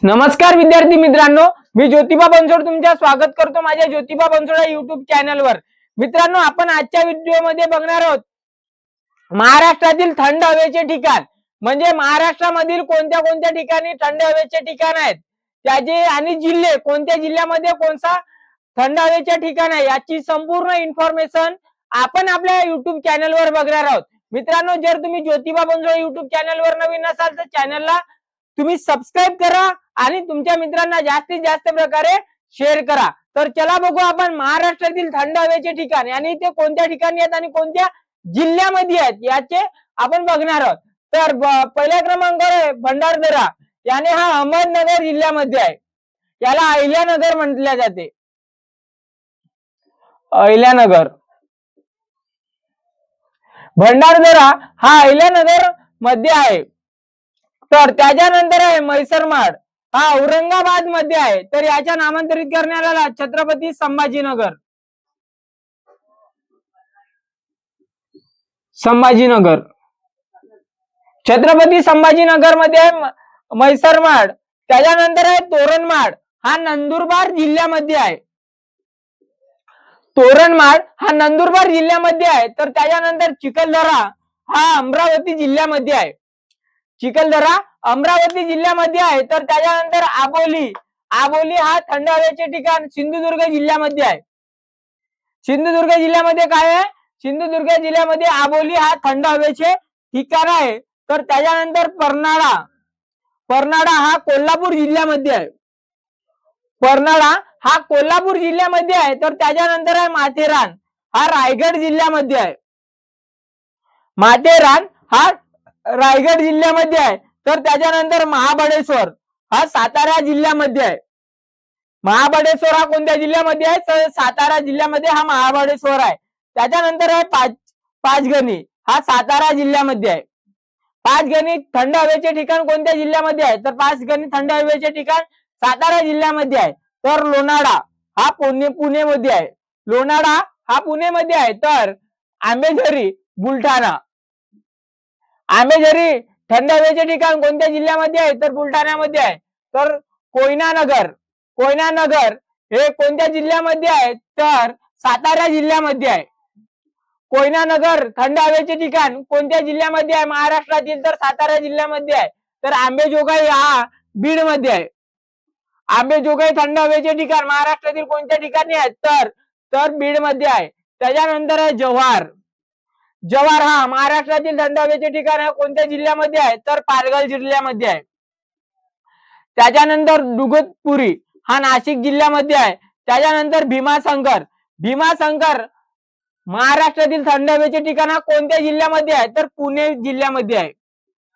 नमस्कार विद्यार्थी मित्रांनो मी ज्योतिबा बनसोड तुमच्या स्वागत करतो माझ्या ज्योतिबा बनसोड या युट्यूब चॅनलवर मित्रांनो आपण आजच्या व्हिडिओमध्ये बघणार आहोत महाराष्ट्रातील थंड हवेचे ठिकाण. म्हणजे महाराष्ट्रामधील कोणत्या कोणत्या ठिकाणी थंड हवेचे ठिकाण आहेत? त्याचे आणि जिल्हे कोणत्या जिल्ह्यामध्ये कोणता थंड हवेचे ठिकाण आहे? याची संपूर्ण इन्फॉर्मेशन आपण आपल्या युट्यूब चॅनलवर बघणार आहोत. मित्रांनो जर तुम्ही ज्योतिबा बनसोड युट्यूब चॅनलवर नवीन असाल तर चॅनलला तुम्ही सबस्क्राईब करा. आणि तुमच्या मित्रांना जास्तीत जास्त प्रकारे शेअर करा. तर चला बघू आपण महाराष्ट्रातील थंड हवेचे ठिकाण आणि ते कोणत्या ठिकाणी आहेत आणि कोणत्या जिल्ह्यामध्ये आहेत याचे आपण बघणार आहोत. तर पहिल्या क्रमांकावर आहे भंडारदरा. याने हा अहमदनगर जिल्ह्यामध्ये आहे. याला अहिल्यानगर म्हटल्या जाते. अहिल्यानगर. भंडारदरा हा अहिल्यानगरमध्ये आहे. तर त्याच्यानंतर आहे म्हैसरमाड. हा औरंगाबादमध्ये आहे. तर याच्या नामांतरित करण्यात आला छत्रपती संभाजीनगर. संभाजीनगर. छत्रपती संभाजीनगरमध्ये म्हैसरमाड त्याच्यानंतर आहे तोरणमाड हा नंदुरबार जिल्ह्यामध्ये आहे. तोरणमाड हा नंदुरबार जिल्ह्यामध्ये आहे. तर त्याच्यानंतर चिखलदरा हा अमरावती जिल्ह्यामध्ये आहे. चिखलदरा अमरावती जिल्ह्यामध्ये आहे. तर त्याच्यानंतर आबोली. आबोली हा थंड हवेचे ठिकाण सिंधुदुर्ग जिल्ह्यामध्ये आहे. सिंधुदुर्ग जिल्ह्यामध्ये काय आहे? सिंधुदुर्ग जिल्ह्यामध्ये आबोली हा थंड हवेचे ठिकाण आहे. तर त्याच्यानंतर परनाळा परनाळा हा कोल्हापूर जिल्ह्यामध्ये आहे. परनाळा हा कोल्हापूर जिल्ह्यामध्ये आहे. तर त्याच्यानंतर आहे माथेरान. हा रायगड जिल्ह्यामध्ये आहे. माथेरान हा रायगड जिल्ह्यामध्ये आहे. तर त्याच्यानंतर महाबळेश्वर. हा सातारा जिल्ह्यामध्ये आहे. महाबळेश्वर हा कोणत्या जिल्ह्यामध्ये आहे? तर सातारा जिल्ह्यामध्ये हा महाबळेश्वर आहे. त्याच्यानंतर आहे पाच पाचगणी. हा सातारा जिल्ह्यामध्ये आहे. पाचगणी थंड हवेचे ठिकाण कोणत्या जिल्ह्यामध्ये आहे? तर पाचगणी थंड हवेचे ठिकाण सातारा जिल्ह्यामध्ये आहे. तर लोणाळा हा पुणे पुणेमध्ये आहे. लोणाडा हा पुणेमध्ये आहे. तर आंबेझरी बुलढाणा. आंबेझरी थंड हवेचे ठिकाण कोणत्या जिल्ह्यामध्ये आहे तर बुलढाण्यामध्ये आहे तर कोयनानगर कोयनानगर हे कोणत्या जिल्ह्यामध्ये आहे तर सातारा जिल्ह्यामध्ये आहे. कोयनानगर थंड हवेचे ठिकाण कोणत्या जिल्ह्यामध्ये आहे महाराष्ट्रातील तर सातारा जिल्ह्यामध्ये आहे. तर आंबेजोगाई हा बीडमध्ये आहे. आंबेजोगाई थंड हवेचे ठिकाण महाराष्ट्रातील कोणत्या ठिकाणी आहेत तर तर बीडमध्ये आहे. त्याच्यानंतर आहे जव्हार. जव्हार हा महाराष्ट्रातील थंड हवेचे ठिकाण आहे. कोणत्या जिल्ह्यामध्ये आहे? तर पालघर जिल्ह्यामध्ये आहे. त्याच्यानंतर दुगतपुरी हा नाशिक जिल्ह्यामध्ये आहे. त्याच्यानंतर भीमाशंकर. भीमाशंकर महाराष्ट्रातील थंड हवेचे ठिकाण हा कोणत्या जिल्ह्यामध्ये आहे? तर पुणे जिल्ह्यामध्ये आहे.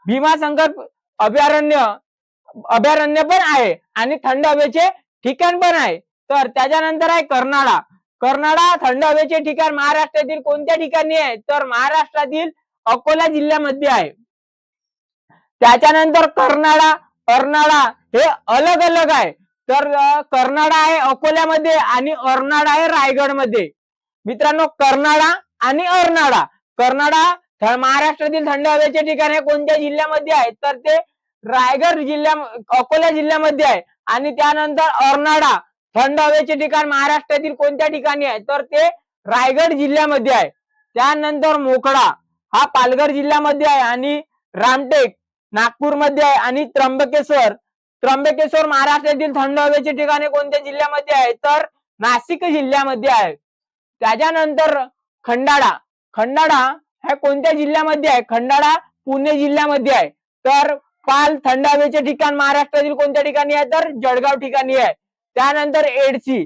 भीमाशंकर अभयारण्य अभयारण्य पण आहे आणि थंड हवेचे ठिकाण पण आहे. तर त्याच्यानंतर आहे कर्नाळा. कर्नाळा थंड हवेचे ठिकाण महाराष्ट्रातील कोणत्या ठिकाणी आहे? तर महाराष्ट्रातील अकोला जिल्ह्यामध्ये आहे. त्याच्यानंतर कर्नाळा अर्नाळा हे अलग अलग आहे. तर कर्नाळा आहे अकोल्यामध्ये आणि अर्नाळा आहे रायगडमध्ये. मित्रांनो कर्नाळा आणि अर्नाळा. कर्नाळा महाराष्ट्रातील थंड हवेचे ठिकाण हे कोणत्या जिल्ह्यामध्ये आहे? तर ते रायगड जिल्ह्या अकोला जिल्ह्यामध्ये आहे. आणि त्यानंतर अर्नाळा. थंड हवेचे ठिकाण महाराष्ट्रातील कोणत्या ठिकाणी आहे? तर ते रायगड जिल्ह्यामध्ये आहे. त्यानंतर मोकळा हा पालघर जिल्ह्यामध्ये आहे आणि रामटेक नागपूरमध्ये आहे आणि त्र्यंबकेश्वर. त्र्यंबकेश्वर महाराष्ट्रातील थंड हवेचे ठिकाणे कोणत्या जिल्ह्यामध्ये आहे? तर नाशिक जिल्ह्यामध्ये आहे. त्याच्यानंतर खंडाळा खंडाळा हा कोणत्या जिल्ह्यामध्ये आहे? खंडाळा पुणे जिल्ह्यामध्ये आहे. तर पाल थंड हवेचे ठिकाण महाराष्ट्रातील कोणत्या ठिकाणी आहे? तर जळगाव ठिकाणी आहे. त्यानंतर एडसी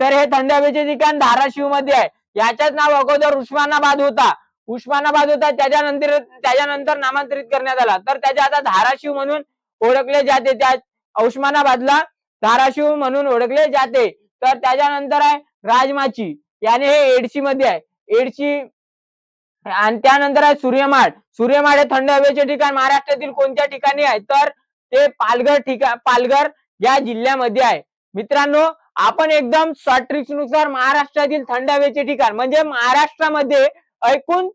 तर हे थंड हवेचे ठिकाण धाराशिवमध्ये आहे. याच्याच नाव अगोदर उस्मानाबाद होता. उस्मानाबाद होता त्याच्यानंतर त्याच्यानंतर नामांतरित करण्यात आला. तर त्याच्या आता धाराशिव म्हणून ओळखले जाते. त्या उस्मानाबादला धाराशिव म्हणून ओळखले जाते. तर त्याच्यानंतर आहे राजमाची. याने हे एडशी मध्ये आहे. एडशी आणि त्यानंतर आहे सूर्यमाड सूर्यमाड हे थंड हवेचे ठिकाण महाराष्ट्रातील कोणत्या ठिकाणी आहे? तर ते पालघर ठिकाण पालघर या जिल्ह्यामध्ये आहे. मित्रांनो आपण एकदम शॉर्ट ट्रिक्सनुसार महाराष्ट्रातील थंड हवेचे ठिकाण म्हणजे महाराष्ट्रामध्ये ऐकून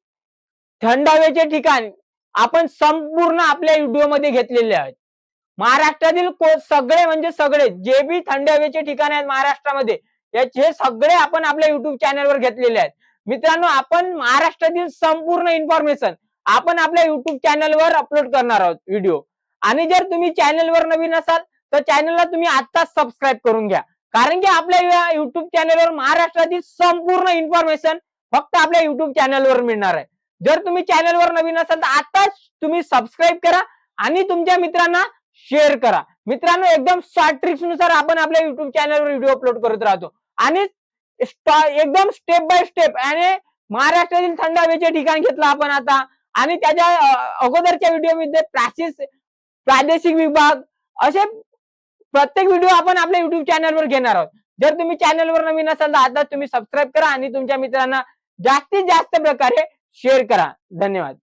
थंड हवेचे ठिकाण आपण संपूर्ण आपल्या व्हिडिओमध्ये घेतलेले आहेत. महाराष्ट्रातील सगळे म्हणजे सगळे जे बी थंड हवेचे ठिकाण आहेत महाराष्ट्रामध्ये याचे सगळे आपण आपल्या युट्यूब चॅनलवर घेतलेले आहेत. मित्रांनो आपण महाराष्ट्रातील संपूर्ण इन्फॉर्मेशन आपण आपल्या युट्यूब चॅनलवर अपलोड करणार आहोत व्हिडिओ आणि जर तुम्ही चॅनलवर नवीन असाल तर चॅनलला तुम्ही आत्ताच सबस्क्राईब करून घ्या. कारण की आपल्या या युट्यूब चॅनलवर महाराष्ट्रातील संपूर्ण इन्फॉर्मेशन फक्त आपल्या युट्यूब चॅनलवर मिळणार आहे. जर तुम्ही चॅनलवर नवीन असाल तर आताच तुम्ही सबस्क्राईब करा आणि तुमच्या मित्रांना शेअर करा. मित्रांनो एकदम शॉर्ट ट्रिक्सनुसार आपण आपल्या युट्यूब चॅनलवर व्हिडिओ अपलोड करत राहतो. आणि एकदम स्टेप बाय स्टेप आणि महाराष्ट्रातील थंड हवेचे ठिकाण घेतलं आपण आता. आणि त्याच्या अगोदरच्या व्हिडिओमध्ये प्राचीस प्रादेशिक विभाग असे प्रत्येक व्हिडिओ आपण आपल्या युट्यूब चॅनलवर घेणार आहोत. जर तुम्ही चॅनलवर नवीन असाल तर आता तुम्ही सबस्क्राईब करा आणि तुमच्या मित्रांना जास्तीत जास्त प्रकारे शेअर करा. धन्यवाद.